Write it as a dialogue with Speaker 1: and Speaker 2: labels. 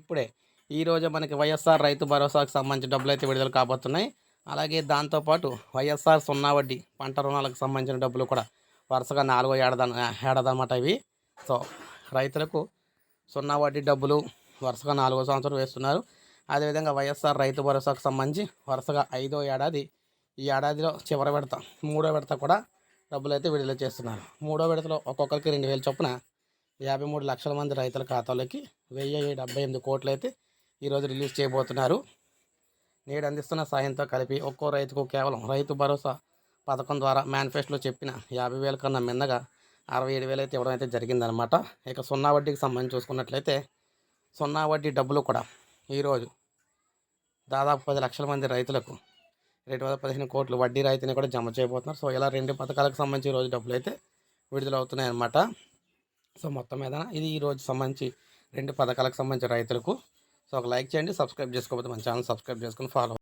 Speaker 1: ఇప్పుడే. ఈరోజు మనకి వైఎస్ఆర్ రైతు భరోసాకు సంబంధించిన డబ్బులు అయితే విడుదల కాబోతున్నాయి. అలాగే దాంతోపాటు వైఎస్ఆర్ సున్నా వడ్డీ పంట రుణాలకు సంబంధించిన డబ్బులు కూడా వరుసగా నాలుగో ఏడాది ఏడాదన్నమాట ఇవి. సో రైతులకు సున్నా వడ్డీ డబ్బులు వరుసగా నాలుగో సంవత్సరం వేస్తున్నారు. అదేవిధంగా వైఎస్ఆర్ రైతు భరోసాకు సంబంధించి వరుసగా ఐదో ఏడాది ఈ ఏడాదిలో చివరి విడత మూడో విడత కూడా డబ్బులు అయితే విడుదల చేస్తున్నారు. మూడో విడతలో ఒక్కొక్కరికి రెండు వేలు చొప్పున యాభై మూడు లక్షల మంది రైతుల ఖాతాలోకి వెయ్యి డెబ్బై ఎనిమిది కోట్లు అయితే ఈరోజు రిలీజ్ చేయబోతున్నారు. నేడు అందిస్తున్న సాయంతో కలిపి ఒక్కో రైతుకు కేవలం రైతు భరోసా పథకం ద్వారా మేనిఫెస్టోలో చెప్పిన యాభై వేల కన్నా మిన్నగా అరవై ఏడు వేలు అయితే ఇవ్వడం అయితే జరిగిందనమాట ఇక సున్నా వడ్డీకి సంబంధించి చూసుకున్నట్లయితే సున్నా వడ్డీ డబ్బులు కూడా ఈరోజు దాదాపు పది లక్షల మంది రైతులకు రెండు వేల పదిహేను కోట్లు వడ్డీ రాయితీని కూడా జమ చేయబోతున్నారు. సో ఇలా రెండు పథకాలకు సంబంధించి ఈరోజు డబ్బులు అయితే విడుదలవుతున్నాయన్నమాట. సో మొత్తం మీద ఇది ఈరోజు సంబంధించి రెండు పథకాలకు సంబంధించి రైతులకు. సో ఒక లైక్ చేయండి సబ్స్క్రైబ్ చేసుకోకపోతే మన ఛానల్ సబ్స్క్రైబ్ చేసుకుని ఫాలో